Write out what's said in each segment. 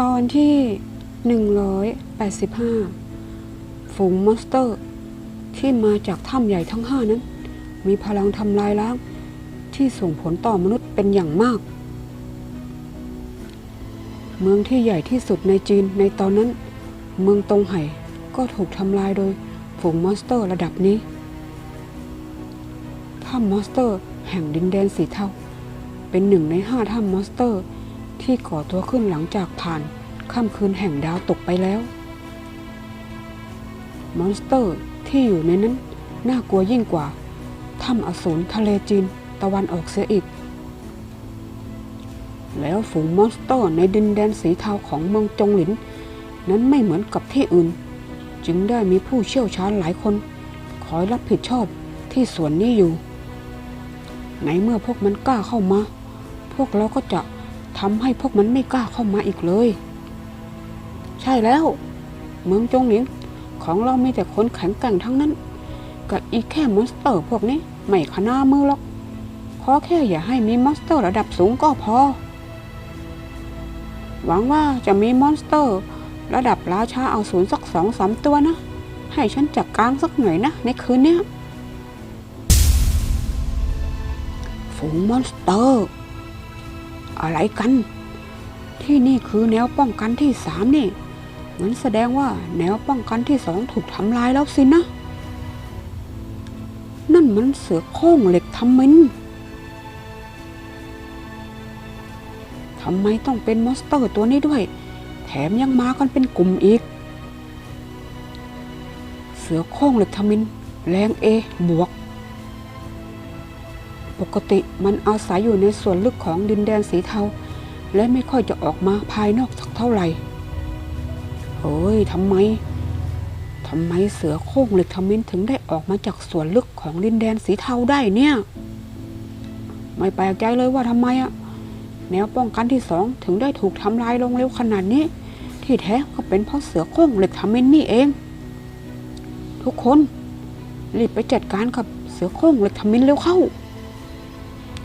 ตอนที่ 185 ฝูงมอนสเตอร์ ที่มาจากถ้ำใหญ่ทั้งห้านั้น มีพลังทำลายล้าง ที่ส่งผลต่อมนุษย์เป็นอย่างมาก เมืองที่ใหญ่ที่สุดในจีนในตอนนั้น เมืองตงไห่ก็ถูกทำลายโดยฝูงมอนสเตอร์ระดับนี้ถ้ำมอนสเตอร์ แห่งดินแดนสีเทาเป็นหนึ่งในห้าถ้ำมอนสเตอร์ ที่ก่อตัวขึ้นหลังจากผ่านค่ำคืนแห่งดาวตกไปแล้ว มอนสเตอร์ที่อยู่ในนั้นน่ากลัวยิ่งกว่าถ้ำอสูรทะเลจีนตะวันออกเสียอีก แล้วฝูงมอนสเตอร์ในดินแดนสีเทาของเมืองจงหลิน นั้นไม่เหมือนกับที่อื่น จึงได้มีผู้เชี่ยวชาญหลายคน คอยรับผิดชอบที่ส่วนนี้อยู่ ในเมื่อพวกมันกล้าเข้ามา พวกเราก็จะ ทำให้พวกมันไม่กล้าเข้ามาอีกเลย ใช่แล้ว เมืองจงหลินของเรามีแต่คนแข็งแกร่งทั้งนั้น กับอีกแค่มอนสเตอร์พวกนี้ไม่ขนามือหรอกขอแค่อย่าให้มีมอนสเตอร์ระดับสูงก็พอ หวังว่าจะมีมอนสเตอร์ ระดับราชาเอาศูนย์สักสองสามตัวนะ ให้ฉันจัดการสักหน่อยนะ ในคืนนี้ฝูงมอนสเตอร์ อะไรกัน ที่นี่คือแนวป้องกันที่สามนี่งั้นแสดงว่าแนวป้องกันที่สองถูกทำลายแล้วสินะ นั่นมันเสือโคร่งเหล็กทำมินทำไมต้องเป็นมอนสเตอร์ตัวนี้ด้วย แถมยังมากันเป็นกลุ่มอีก เสือโคร่งเหล็กทำมินแรงเอบวก ปกติมันอาศัยอยู่ในส่วนลึกของดินแดนสีเทา และไม่ค่อยจะออกมาภายนอกสักเท่าไหร่เฮ้ยทำไมทำไมเสือโคร่งเหล็กทมินถึงได้ออกมาจากส่วนลึกของดินแดนสีเทาได้เนี่ย ไม่แปลกใจเลยว่าทำไมอะแนวป้องกันที่สองถึงได้ถูกทำลายลงเร็วขนาดนี้ ที่แท้ก็เป็นเพราะเสือโคร่งเหล็กทมินนี่เอง ทุกคนรีบไปจัดการกับเสือโคร่งเหล็กทมินเร็วเข้า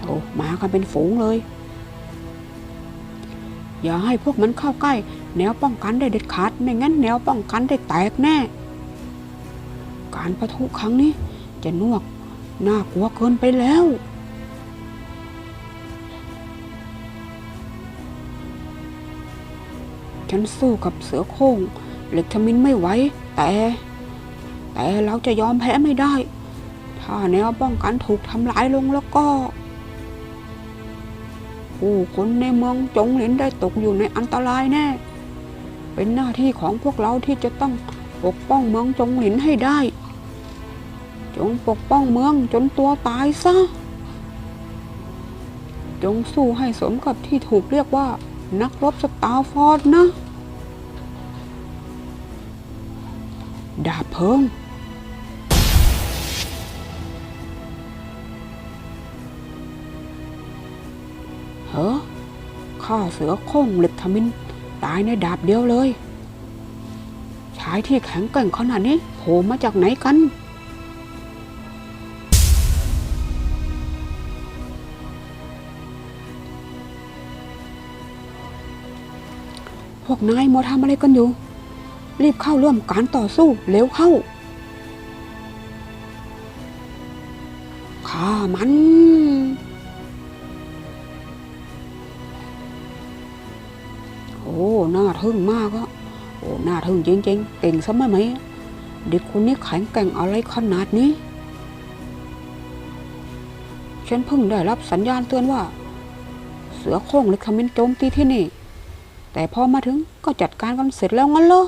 โอ้มากันเป็นฝูงเลย อย่าให้พวกมันเข้าใกล้ แนวป้องกันได้เด็ดขาด ไม่งั้นแนวป้องกันได้แตกแน่ การประทุครั้งนี้ จะนวกน่ากลัวเกินไปแล้วฉันสู้กับเสือโคร่งเหล็กทมินไม่ไหวแต่ แต่เราจะยอมแพ้ไม่ได้ ถ้าแนวป้องกันถูกทำลายลงแล้วก็ ผู้คนในเมืองจงหลินได้ตกอยู่ในอันตรายแน่ เป็นหน้าที่ของพวกเราที่จะต้องปกป้องเมืองจงหลินให้ได้ จงปกป้องเมืองจนตัวตายซะ จงสู้ให้สมกับที่ถูกเรียกว่า นักรบสตาร์ฟอร์ดนะ ดาบเพิง ข้าเสือโคร่งเล็กทมินตายในดาบเดียวเลย ชายที่แข็งแกร่งขนาดนี้โผล่มาจากไหนกัน พวกนายมัวทำอะไรกันอยู่ รีบเข้าร่วมการต่อสู้เร็วเข้าข้ามัน ทึ่งมากอะโอ้น่าทึ่งจริงๆเก่งซะไหมไหมเด็กคนนี้แข็งแกร่งอะไรขนาดนี้ ฉันเพิ่งได้รับสัญญาณเตือนว่า เสือโคร่งหล็กขมิ้นโจมตีที่นี่ แต่พอมาถึงก็จัดการกันเสร็จแล้วงั้นเหรอ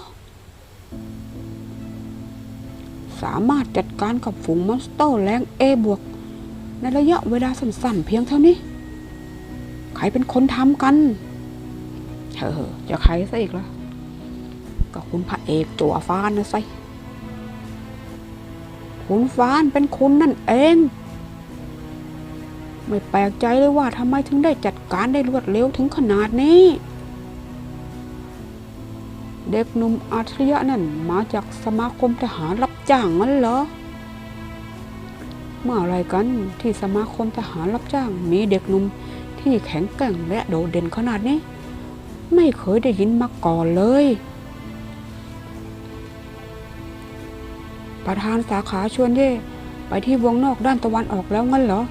สามารถจัดการกับฝูงมอนสเตอร์แรงเอบวก ในระยะเวลาสั้นๆ เพียงเท่านี้ ใครเป็นคนทำกัน เออจะใครซะอีกล่ะก็คุณพระเอกจัวฟ้านนะสิคุณฟ้านเป็นคุณนั่นเอง ไม่แปลกใจเลยว่าทำไมถึงได้จัดการได้รวดเร็วถึงขนาดนี้ เด็กหนุ่มอัจฉริยะนั่นมาจากสมาคมทหารรับจ้างงั้นเหรอ เมื่อไรกันที่สมาคมทหารรับจ้างมีเด็กหนุ่มที่แข็งแกร่งและโดดเด่นขนาดนี้ ไม่เคยได้ยินมาก่อนเลย ประธานสาขาชวนเย่ไปที่วงนอกด้านตะวันออกแล้วงั้นเหรอ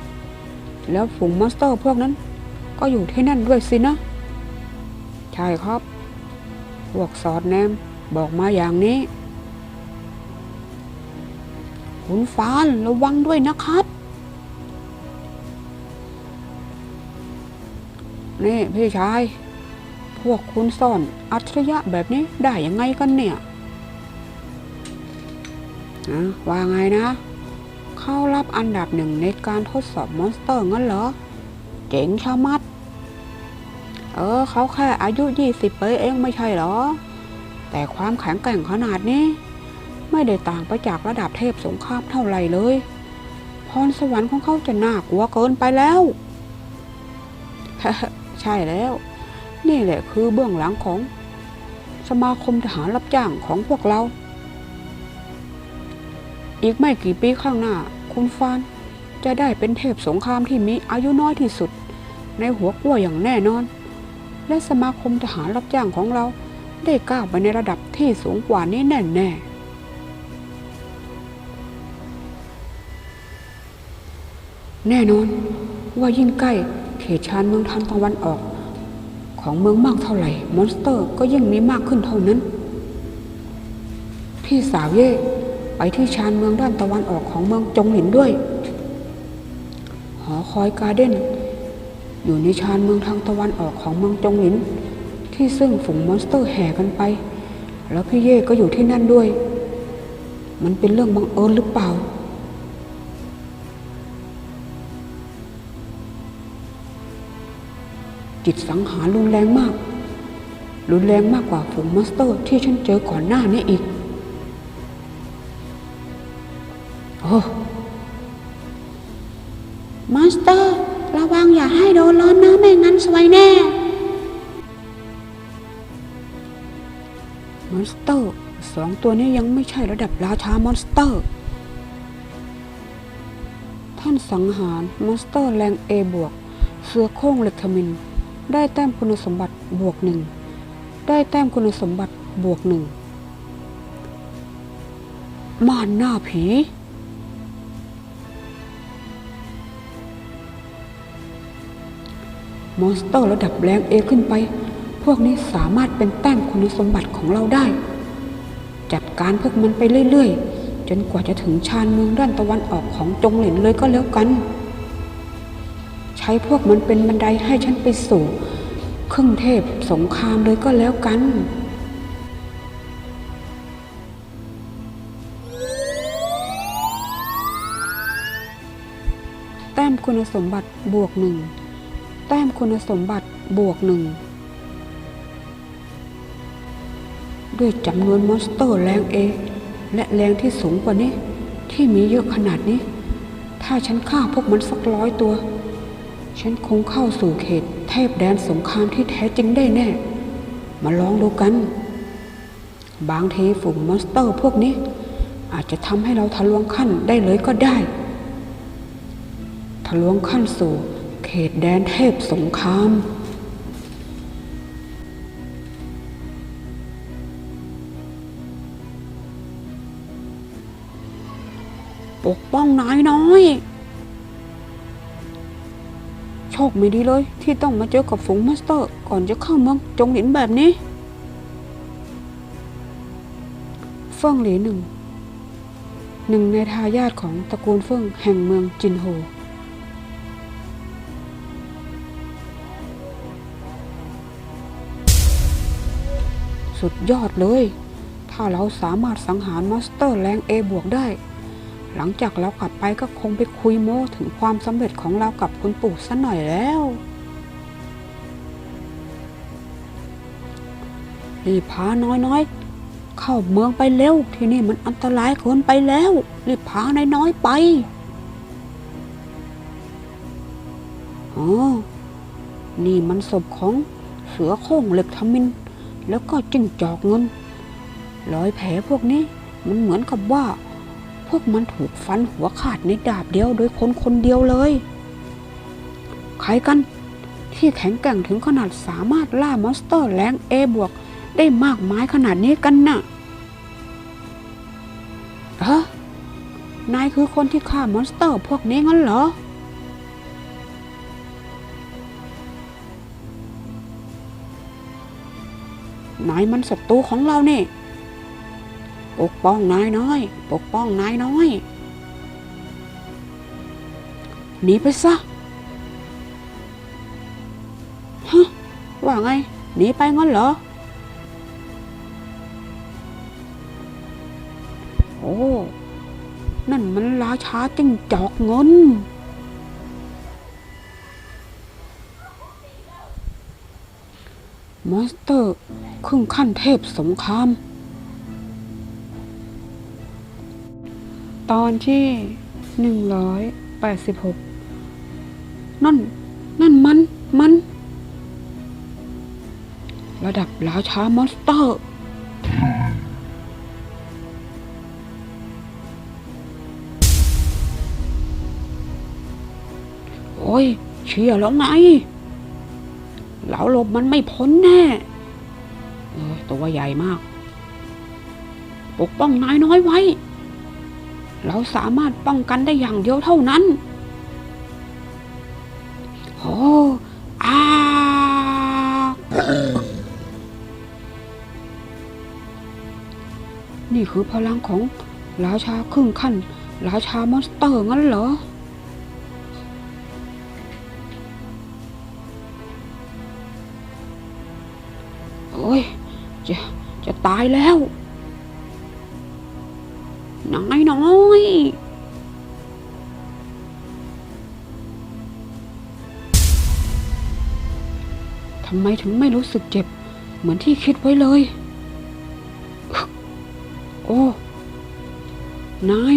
แล้วฝูงมอนสเตอร์พวกนั้น ก็อยู่ที่นั่นด้วยสินะ ใช่ครับ พวกสอดแนมบอกมาอย่างนี้ คุณฟานระวังด้วยนะครับ นี่พี่ชาย พวกคุณซ่อนอัจฉริยะแบบนี้ได้ยังไงกันเนี่ยอะว่าไงนะ เข้ารับอันดับหนึ่งในการทดสอบมอนสเตอร์งั้นเหรอ เจ๋งชะมัด เออ เขาแค่อายุ 20ปีเองไม่ใช่เหรอ แต่ความแข็งแกร่งขนาดนี้ ไม่ได้ต่างไปจากระดับเทพสงครามเท่าไหร่เลย พรสวรรค์ของเขาจะน่ากลัวเกินไปแล้ว ใช่แล้ว นี่แหละคือเบื้องหลังของสมาคมทหารรับจ้างของพวกเรา อีกไม่กี่ปีข้างหน้า คุณฟานจะได้เป็นเทพสงครามที่มีอายุน้อยที่สุด ในหัวกล้วยอย่างแน่นอน และสมาคมทหารรับจ้างของเราได้ก้าวไปในระดับที่สูงกว่านี้แน่แน่แน่นอนว่ายิ่งใกล้เขตชานเมืองทางตะวันออก ของเมืองมากเท่าไหร่ มอนสเตอร์ก็ยิ่งมีมากขึ้นเท่านั้น พี่สาวเย่ไปที่ชานเมืองด้านตะวันออกของเมืองจงหลินด้วย หอคอยการ์เด้นอยู่ในชานเมืองทางตะวันออกของเมืองจงหลิน ที่ซึ่งฝูงมอนสเตอร์แห่กันไป แล้วพี่เย่ก็อยู่ที่นั่นด้วย มันเป็นเรื่องบังเอิญหรือเปล่า จิตสังหารรุนแรงมาก รุนแรงมากกว่าฝูงมอนสเตอร์ที่ฉันเจอก่อนหน้านี้อีก โอ้มอนสเตอร์ ระวังอย่าให้โดนร้อนนะไม่งั้นสวยแน่ มอนสเตอร์สองตัวนี้ยังไม่ใช่ระดับราชามอนสเตอร์ ท่านสังหารมอนสเตอร์แรงเอบวก เสือโคร่งเล็กทมิน ได้แต้มคุณสมบัติบวกหนึ่งได้แต้มคุณสมบัติบวกหนึ่งม่านหน้าผี มอนสเตอร์ระดับแรงเอขึ้นไป พวกนี้สามารถเป็นแต้มคุณสมบัติของเราได้ จัดการพวกมันไปเรื่อย ๆ จนกว่าจะถึงชานเมืองด้านตะวันออกของจงเหลินเลยก็แล้วกัน ใช้พวกมันเป็นบันไดให้ฉันไปสู่ครึ่งเทพสงครามเลยก็แล้วกันแต้มคุณสมบัติบวกหนึ่งแต้มคุณสมบัติบวกหนึ่งด้วยจำนวนมอนสเตอร์แรงเอและแรงที่สูงกว่านี้ ที่มีเยอะขนาดนี้ ถ้าฉันฆ่าพวกมันสักร้อยตัว ฉันคงเข้าสู่เขตเทพแดนสงครามที่แท้จริงได้แน่ มาลองดูกัน บางทีฝูงมอนสเตอร์พวกนี้ อาจจะทำให้เราทะลวงขั้นได้เลยก็ได้ ทะลวงขั้นสู่เขตแดนเทพสงครามปกป้องนายน้อย คไม่ดีเลย ที่ต้องมาเจอกับฝูงมาสเตอร์ ก่อนจะเข้าเมืองจงหลินแบบนี้เฟิ่งหลีหนึ่ง หนึ่งในทายาทของตระกูลเฟิ่งแห่งเมืองจินโฮสุดยอดเลย ถ้าเราสามารถสังหารมอนสเตอร์แรงเอบวกได้ หลังจากเรากลับไปก็คงไปคุยโม้ถึงความสำเร็จของเรากับคุณปู่ซะหน่อยแล้ว รีบพาน้อยๆ เข้าเมืองไปเร็ว ที่นี่มันอันตรายเกินไปแล้ว รีบพาน้อยๆไปอ๋อนี่มันศพของเสือโคร่งเหล็กทมิน แล้วก็จิ้งจอกเงิน รอยแผลพวกนี้มันเหมือนกับว่า วกมันถูกฟันหัวขาดในดาบเดียวโดยคนคนเดียวเลย ใครกัน ที่แข็งแกร่งถึงขนาดสามารถล่ามอนสเตอร์แรงเอบวกได้มากมายขนาดนี้กันน่ะเฮ้นายคือคนที่ฆ่ามอนสเตอร์พวกนี้งั้นเหรอ นายมันศัตรูของเราเนี่ย ปกป้องนายน้อย ปกป้องนายน้อยหนีไปซะฮะว่าไงหนีไปงั้นเหรอ โอ้ นั่นมันราชาจิ้งจอกเงินมอนสเตอร์ครึ่งขั้นเทพสงคราม ตอนที่หนึ่งร้อยแปดสิบหกนั่น นั่นมัน มัน ระดับราชามอนสเตอร์ โอ้ย เชี่ยแล้วไงเราลบมันไม่พ้นแน่ตัวใหญ่มาก ปกป้องนายน้อยไว้ เราสามารถป้องกันได้อย่างเดียวเท่านั้นโอ้อานี่คือพลังของราชาครึ่งขั้นราชามอนสเตอร์งั้นเหรอ โอ้ย จะ จะตายแล้วำไมถึงไม่รู้สึกเจ็บ เหมือนที่คิดไว้เลย โอ้ นาย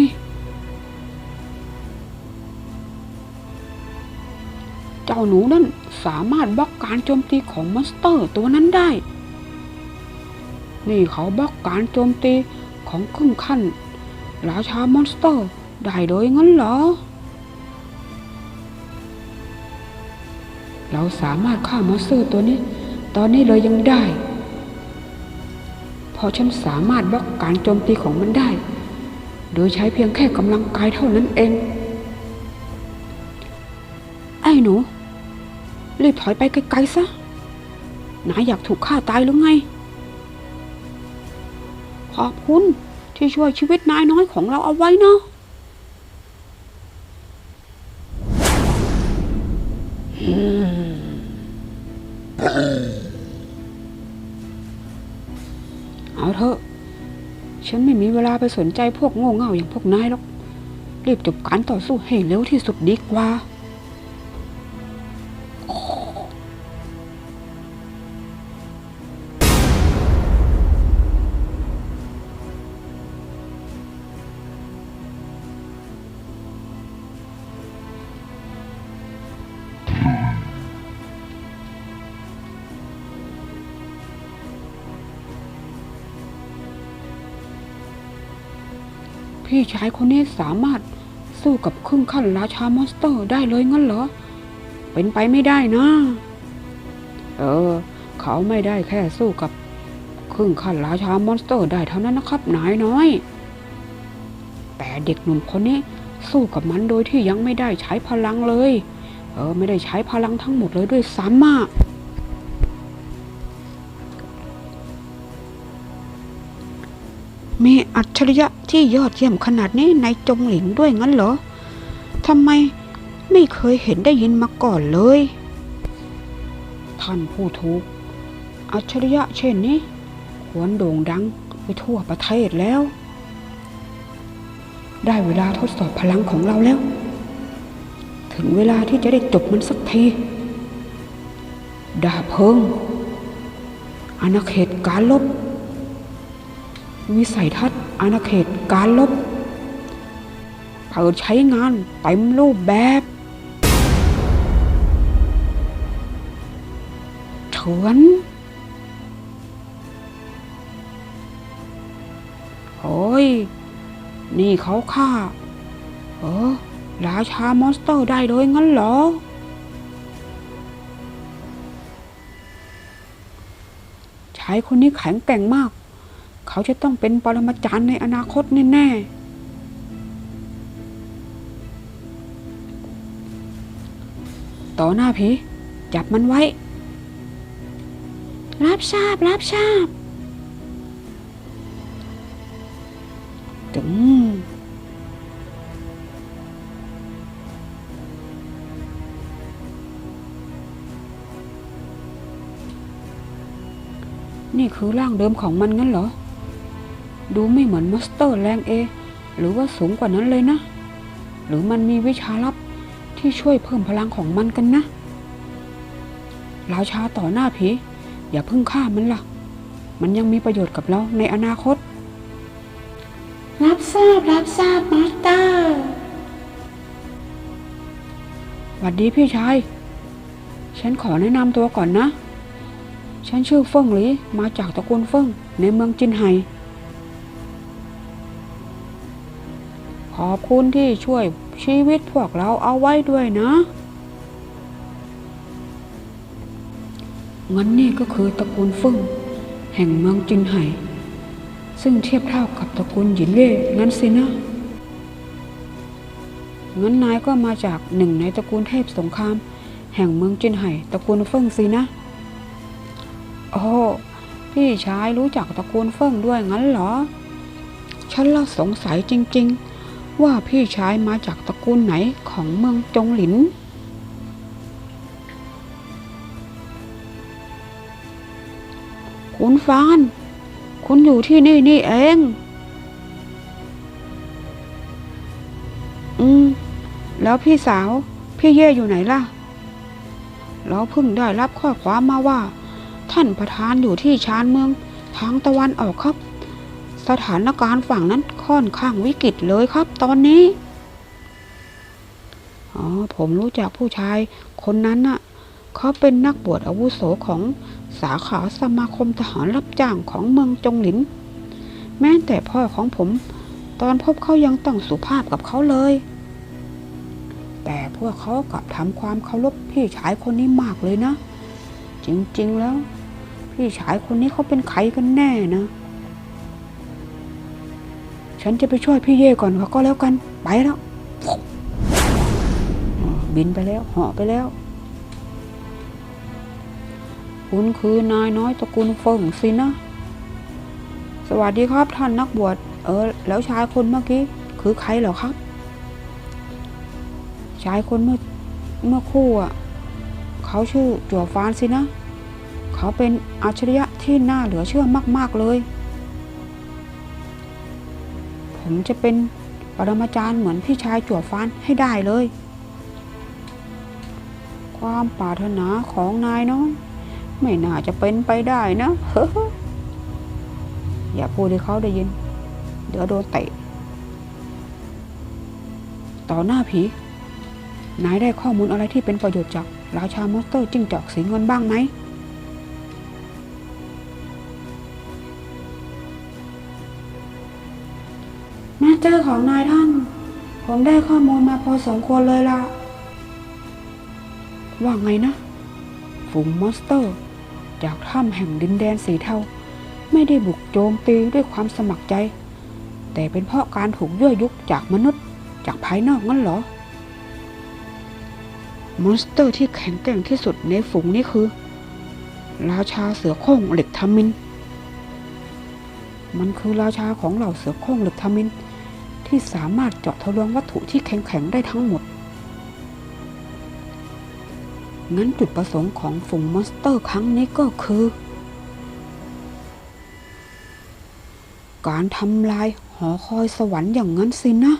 เจ้าหนูนั่นสามารถบล็อกการโจมตีของมอนสเตอร์ตัวนั้นได้ นี่เขาบล็อกการโจมตีของครึ่งขั้นราชามอนสเตอร์ได้โดยงั้นเหรอ เราสามารถฆ่ามอสเตอร์ตัวนี้ ตอนนี้เลยยังได้เพราะฉันสามารถบล็อกการโจมตีของมันได้ โดยใช้เพียงแค่กำลังกายเท่านั้นเอง ไอ้หนู รีบถอยไปไกลๆซะนายอยากถูกฆ่าตายหรือไง ขอบคุณที่ช่วยชีวิตนายน้อยของเราเอาไว้เนาะ ไม่มีเวลาไปสนใจพวกโง่เง่าอย่างพวกนายหรอกรีบจบการต่อสู้ให้เร็วที่สุดดีกว่า พี่ชายคนนี้สามารถสู้กับครึ่งขั้นราชามอนสเตอร์ได้เลยงั้นเหรอ เป็นไปไม่ได้นะ เออ เขาไม่ได้แค่สู้กับครึ่งขั้นราชามอนสเตอร์ได้เท่านั้นนะครับนายน้อย แต่เด็กหนุ่มคนนี้สู้กับมันโดยที่ยังไม่ได้ใช้พลังเลย เออ ไม่ได้ใช้พลังทั้งหมดเลยด้วยซ้ำอะ อัจฉริยะที่ยอดเยี่ยมขนาดนี้ในจงหลิงด้วยงั้นเหรอทำไมไม่เคยเห็นได้ยินมาก่อนเลย ท่านผู้ถูก อัจฉริยะเช่นนี้ ควรโด่งดังไปทั่วประเทศแล้ว ได้เวลาทดสอบพลังของเราแล้ว ถึงเวลาที่จะได้จบมันสักที ดาบเพิงอาณาเขตการลบ วิสัยทัศน์อาณาเขตการลบเปิดใช้งานเต็มรูปแบบ เถือนโอ้ย นี่เขาฆ่า เออราชามอนสเตอร์ได้เลยงั้นเหรอ ชายคนนี้แข็งแกร่งมาก เขาจะต้องเป็นปรมาจารย์ในอนาคตแน่ๆ ต่อหน้าผีจับมันไว้ รับทราบรับทราบถึงนี่คือร่างเดิมของมันงั้นเหรอ ดูไม่เหมือนมอนสเตอร์แรงเอ หรือว่าสูงกว่านั้นเลยนะ หรือมันมีวิชาลับที่ช่วยเพิ่มพลังของมันกันนะราชาต่อหน้าผี อย่าเพิ่งฆ่ามันล่ะ มันยังมีประโยชน์กับเราในอนาคต รับทราบรับทราบมาสเตอร์หวัดดีพี่ชาย ฉันขอแนะนำตัวก่อนนะ ฉันชื่อเฟิงหลีมาจากตระกูลเฟิงในเมืองจินไห่ ขอบคุณที่ช่วยชีวิตพวกเราเอาไว้ด้วยนะงั้นนี่ก็คือตระกูลเฟิงแห่งเมืองจินไห่ ซึ่งเทียบเท่ากับตระกูลหยินเว่งั้นสินะงั้นนายก็มาจากหนึ่งในตระกูลเทพสงคราม แห่งเมืองจินไห่ตระกูลเฟิงสินะ โอ้พี่ชายรู้จักตระกูลเฟิงด้วยงั้นเหรอ ฉันละสงสัยจริง ๆ ว่าพี่ชายมาจากตระกูลไหนของเมืองจงหลิน คุณฟาน คุณอยู่ที่นี่นี่เอง อืม แล้วพี่สาว พี่เย่อยู่ไหนล่ะ เราเพิ่งได้รับข้อความมาว่า ท่านประธานอยู่ที่ชานเมืองทางตะวันออกครับ สถานการณ์ฝั่งนั้นค่อนข้างวิกฤตเลยครับตอนนี้ อ๋อ ผมรู้จักผู้ชายคนนั้นน่ะ เขาเป็นนักบวชอาวุโสของสาขาสมาคมทหารรับจ้างของเมืองจงหลิน แม้แต่พ่อของผม ตอนพบเขายังต้องสุภาพกับเขาเลย แต่พวกเขากลับทำความเคารพพี่ชายคนนี้มากเลยนะ จริงๆแล้ว พี่ชายคนนี้เขาเป็นใครกันแน่นะ ฉันจะไปช่วยพี่เย่ก่อนก็แล้วกัน ไปแล้ว บินไปแล้วเหาะไปแล้ว คุณคือนายน้อยตระกูลเฟิงสินะ สวัสดีครับท่านนักบวช เออ แล้วชายคนเมื่อกี้ คือใครเหรอครับ ชายคนเมื่อเมื่อคู่อะ เขาชื่อจั่วฟานสินะ เขาเป็นอัจฉริยะที่น่าเหลือเชื่อมาก ๆ เลย ผมจะเป็นปรมาจารย์เหมือนพี่ชายจั่วฟานให้ได้เลย ความปรารถนาของนายน้อย ไม่น่าจะเป็นไปได้นะเฮ้อย่าพูดให้เขาได้ยิน เดี๋ยวโดนเตะ ต่อหน้าผี นายได้ข้อมูลอะไรที่เป็นประโยชน์จากราชามอนสเตอร์จิ้งจอกสีเงินบ้างไหม เตอร์ของนายท่าน ผมได้ข้อมูลมาพอสมควรเลยละว่าไงนะ ฝูงมอนสเตอร์ จากถ้ำแห่งดินแดนสีเทาไม่ได้บุกโจมตีด้วยความสมัครใจ แต่เป็นเพราะการถูกยั่วยุจากมนุษย์จากภายนอกงั้นเหรอ มอนสเตอร์ที่แข็งแกร่งที่สุดในฝูงนี้คือ ราชาเสือโคร่งเหล็กทามิน มันคือราชาของเหล่าเสือโคร่งเหล็กทามิน ที่สามารถเจาะทะลวงวัตถุที่แข็งๆได้ทั้งหมด งั้นจุดประสงค์ของฝูงมอนสเตอร์ครั้งนี้ก็คือ การทำลายหอคอยสวรรค์อย่างนั้นสินะ